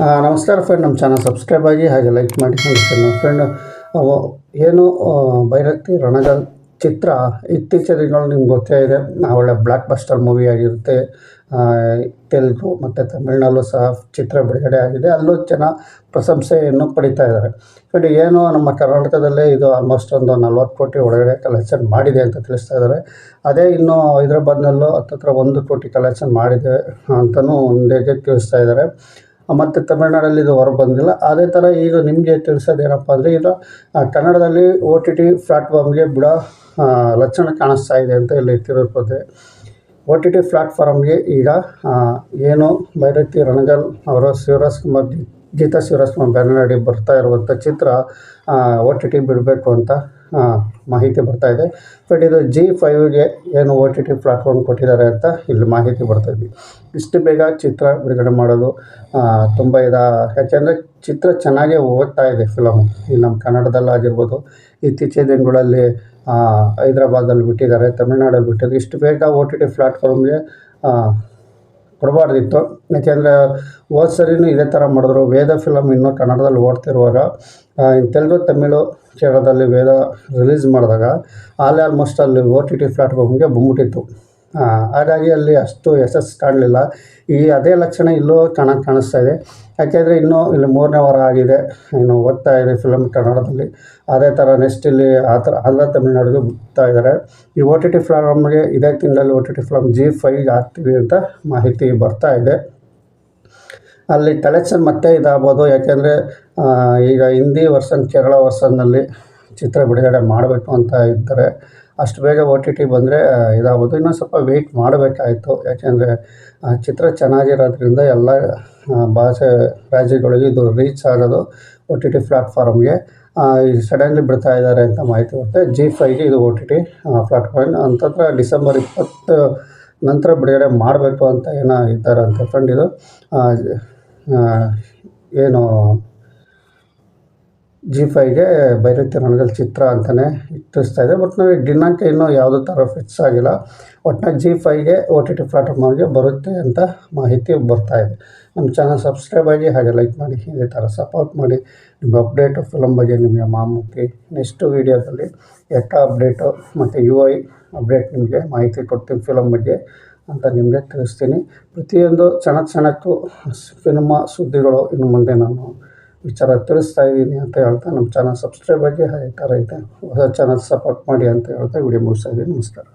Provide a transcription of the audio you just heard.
ನಮಸ್ಕಾರ ಫ್ರೆಂಡ್ ನಮ್ಮ channel subscribe ಆಗಿ ಹಾಗೆ ಲೈಕ್ ಮಾಡಿ ನನ್ನ ಫ್ರೆಂಡ್ ಏನು ಭೈರತಿ ರಣಗಲ್ ಚಿತ್ರ ಇತ್ತೀಚಿನ ದಿನಗಳು ನಿಮ್ಗೆ ಗೊತ್ತೇ ಇದೆ. ಒಳ್ಳೆ ಬ್ಲಾಕ್ ಬಸ್ಟರ್ ಮೂವಿ ಆಗಿರುತ್ತೆ ತೆಲುಗು ಮತ್ತು ತಮಿಳ್ನಲ್ಲೂ ಸಹ ಚಿತ್ರ ಬಿಡುಗಡೆ ಆಗಿದೆ. ಅಲ್ಲೂ ಜನ ಪ್ರಶಂಸೆಯನ್ನು ಪಡಿತಾ ಇದ್ದಾರೆ. ಫ್ರೆಂಡ್ ಏನು ನಮ್ಮ ಕರ್ನಾಟಕದಲ್ಲೇ ಇದು ಆಲ್ಮೋಸ್ಟ್ ಒಂದು ನಲ್ವತ್ತು ಕೋಟಿ ಒಳಗಡೆ ಕಲೆಕ್ಷನ್ ಮಾಡಿದೆ ಅಂತ ತಿಳಿಸ್ತಾ ಇದ್ದಾರೆ. ಅದೇ ಇನ್ನು ಹೈದ್ರಾಬಾದ್ನಲ್ಲೂ ಹತ್ತತ್ರ ಒಂದು ಕೋಟಿ ಕಲೆಕ್ಷನ್ ಮಾಡಿದೆ ಅಂತಲೂ ಒಂದೇ ತಿಳಿಸ್ತಾ ಇದ್ದಾರೆ. ಮತ್ತು ತಮಿಳ್ನಾಡಲ್ಲಿ ಇದು ಹೊರ ಬಂದಿಲ್ಲ. ಅದೇ ಥರ ಈಗ ನಿಮಗೆ ತಿಳಿಸೋದೇನಪ್ಪ ಅಂದರೆ ಇದು ಕನ್ನಡದಲ್ಲಿ ಒ ಟಿ ಟಿ ಪ್ಲ್ಯಾಟ್ಫಾರ್ಮ್ಗೆ ಬಿಡೋ ಲಕ್ಷಣ ಕಾಣಿಸ್ತಾ ಇದೆ ಅಂತ ಇಲ್ಲಿ ತಿಳ್ಕೊತೆ ಒ ಟಿ ಟಿ ಪ್ಲ್ಯಾಟ್ಫಾರ್ಮ್ಗೆ ಈಗ ಏನು ಭೈರತಿ ರಣಗಲ್ ಅವರ ಶಿವರಾಜ್ ಕುಮಾರ್ ಗೀತಾ ಶಿವರಾಜ್ ಬ್ಯಾನರ್ ಬರ್ತಾ ಇರುವಂಥ ಚಿತ್ರ ಒ ಟಿ ಟಿ ಬಿಡಬೇಕು ಅಂತ ಮಾಹಿತಿ ಬರ್ತಾ ಇದೆ. ಬಟ್ ಇದು ಜಿ ಫೈವ್ಗೆ ಏನು ಒ ಟಿ ಟಿ ಪ್ಲಾಟ್ಫಾರ್ಮ್ ಕೊಟ್ಟಿದ್ದಾರೆ ಅಂತ ಇಲ್ಲಿ ಮಾಹಿತಿ ಬರ್ತಾ ಇದ್ವಿ ಇಷ್ಟು ಬೇಗ ಚಿತ್ರ ಬಿಡುಗಡೆ ಮಾಡೋದು ತುಂಬ ಇದ, ಯಾಕೆಂದರೆ ಚಿತ್ರ ಚೆನ್ನಾಗೇ ಓದ್ತಾ ಇದೆ ಫಿಲಮ್ ಈ ನಮ್ಮ ಕನ್ನಡದಲ್ಲಾಗಿರ್ಬೋದು ಇತ್ತೀಚಿನ ದಿನಗಳಲ್ಲಿ ಹೈದ್ರಾಬಾದಲ್ಲಿ ಬಿಟ್ಟಿದ್ದಾರೆ, ತಮಿಳ್ನಾಡಲ್ಲಿ ಬಿಟ್ಟಿದ್ದಾರೆ. ಇಷ್ಟು ಬೇಗ ಒ ಟಿ ಟಿ ಪ್ಲ್ಯಾಟ್ಫಾರ್ಮ್ಗೆ ಕೊಡಬಾರ್ದಿತ್ತು ಯಾಕೆಂದರೆ ಹೋದ ಸರಿನೂ ಇದೇ ಥರ ಮಾಡಿದ್ರು. ವೇದ ಫಿಲಮ್ ಇನ್ನು ಕನ್ನಡದಲ್ಲಿ ಓಡ್ತಿರುವಾಗ ತೆಲುಗು, ತಮಿಳು ಕೇರಳದಲ್ಲಿ ವೇದ ರಿಲೀಸ್ ಮಾಡಿದಾಗ ಆಲ್ ಆಲ್ಮೋಸ್ಟ್ ಅಲ್ಲಿ ಓ ಟಿ ಟಿ ಪ್ಲ್ಯಾಟ್ಫಾರ್ಮ್ಗೆ ಬಂದ್ಬಿಟ್ಟಿತ್ತು. ಹಾಗಾಗಿ ಅಲ್ಲಿ ಅಷ್ಟು ಯಶಸ್ಸು ಕಾಣಲಿಲ್ಲ. ಈ ಅದೇ ಲಕ್ಷಣ ಇಲ್ಲೂ ಚೆನ್ನಾಗಿ ಕಾಣಿಸ್ತಾ ಇದೆ. ಯಾಕೆಂದರೆ ಇನ್ನೂ ಇಲ್ಲಿ ಮೂರನೇ ವಾರ ಆಗಿದೆ. ಇನ್ನು ಓದ್ತಾ ಇದೆ ಫಿಲಮ್ ಕನ್ನಡದಲ್ಲಿ. ಅದೇ ಥರ ನೆಕ್ಸ್ಟ್ ಇಲ್ಲಿ ಆ ಥರ ಆಂಧ್ರ ತಮಿಳ್ನಾಡಿಗೆ ಬಿಡ್ತಾ ಇದ್ದಾರೆ. ಈ ಒ ಟಿ ಟಿ ಪ್ಲಾಟ್ಫಾರ್ಮ್ಗೆ ಇದೇ ತಿಂಗಳಲ್ಲಿ O T T platform Zee five ಹಾಕ್ತೀವಿ ಅಂತ ಮಾಹಿತಿ ಬರ್ತಾ ಇದೆ. ಅಲ್ಲಿ ಕಲೆಕ್ಷನ್ ಮತ್ತೆ ಇದಾಗ್ಬೋದು. ಯಾಕೆಂದರೆ ಈಗ ಹಿಂದಿ ವರ್ಷನ್ ಕೇರಳ ವರ್ಷನ್ನಲ್ಲಿ ಚಿತ್ರ ಬಿಡುಗಡೆ ಮಾಡಬೇಕು ಅಂತ ಇದ್ದಾರೆ. ಅಷ್ಟು ಬೇಗ ಓ ಟಿ ಟಿ ಬಂದರೆ ಇದಾಗ್ಬೋದು. ಇನ್ನೊಂದು ಸ್ವಲ್ಪ ವೆಯ್ಟ್ ಮಾಡಬೇಕಾಯಿತು. ಯಾಕೆಂದರೆ ಚಿತ್ರ ಚೆನ್ನಾಗಿರೋದ್ರಿಂದ ಎಲ್ಲ ಭಾಷೆ ರಾಜ್ಯಗಳಿಗೆ ಇದು ರೀಚ್ ಆಗೋದು ಒ ಟಿ ಟಿ ಪ್ಲ್ಯಾಟ್ಫಾರ್ಮ್ಗೆ ಸಡನ್ಲಿ ಬಿಡ್ತಾ ಇದ್ದಾರೆ ಅಂತ ಮಾಹಿತಿ ಬರುತ್ತೆ. ಜಿ ಫೈಗೆ ಇದು ಒ ಟಿ ಟಿ ಪ್ಲ್ಯಾಟ್ಫಾರ್ಮ್ ಅಂತಂದ್ರೆ ಡಿಸೆಂಬರ್ ಇಪ್ಪತ್ತು ನಂತರ ಬಿಡುಗಡೆ ಮಾಡಬೇಕು ಅಂತ ಏನೋ ಇದ್ದಾರೆ ಅಂತ ಫ್ರೆಂಡ್ ಏನು ಜಿ ಫೈಗೆ ರಣಗಲ್ ಚಿತ್ರ ಅಂತಲೇ ತಿಳಿಸ್ತಾ ಇದೆ. ಬಟ್ ನನಗೆ ದಿನಾಂಕ ಇನ್ನೂ ಯಾವುದೇ ಥರ ಫಿಕ್ಸ್ ಆಗಿಲ್ಲ. ಒಟ್ಟಿನಾಗ ಜಿ ಫೈವ್ಗೆ ಓ ಟಿ ಟಿ ಪ್ಲಾಟ್ಫಾರ್ಮ್ಗೆ ಬರುತ್ತೆ ಅಂತ ಮಾಹಿತಿ ಬರ್ತಾ ಇದೆ. ನಮ್ಮ ಚಾನಲ್ ಸಬ್ಸ್ಕ್ರೈಬ್ ಆಗಿ ಹಾಗೆ ಲೈಕ್ ಮಾಡಿ ಇದೇ ಥರ ಸಪೋರ್ಟ್ ಮಾಡಿ. ನಿಮ್ಮ ಅಪ್ಡೇಟು ಫಿಲಮ್ ಬಗ್ಗೆ ನಿಮಗೆ ಮಾಮೂಲಿ ನೆಕ್ಸ್ಟ್ ವೀಡಿಯೋದಲ್ಲಿ ಎಟ್ಟ ಅಪ್ಡೇಟು ಮತ್ತು ಯು ಐ ಅಪ್ಡೇಟ್ ನಿಮಗೆ ಮಾಹಿತಿ ಕೊಡ್ತೀನಿ ಫಿಲಮ್ ಬಗ್ಗೆ ಅಂತ ನಿಮಗೆ ತಿಳಿಸ್ತೀನಿ. ಪ್ರತಿಯೊಂದು ಚೆನ್ನಾಗಿ ಚೆನ್ನಾಗಿ ಸಿನಿಮಾ ಸುದ್ದಿಗಳು ಇನ್ನು ಮುಂದೆ ನಾನು ವಿಚಾರ ತಿಳಿಸ್ತಾ ಇದ್ದೀನಿ ಅಂತ ಹೇಳ್ತಾ ನಮ್ಮ ಚಾನಲ್ ಸಬ್ಸ್ಕ್ರೈಬ್ ಆಗಿ ಈ ಥರ ಐತೆ ಹೊಸ ಚಾನಲ್ ಸಪೋರ್ಟ್ ಮಾಡಿ ಅಂತ ಹೇಳ್ತಾ ವಿಡಿಯೋ ಮುಗಿಸ್ತಾ ಇದ್ದೀನಿ. ನಮಸ್ಕಾರ.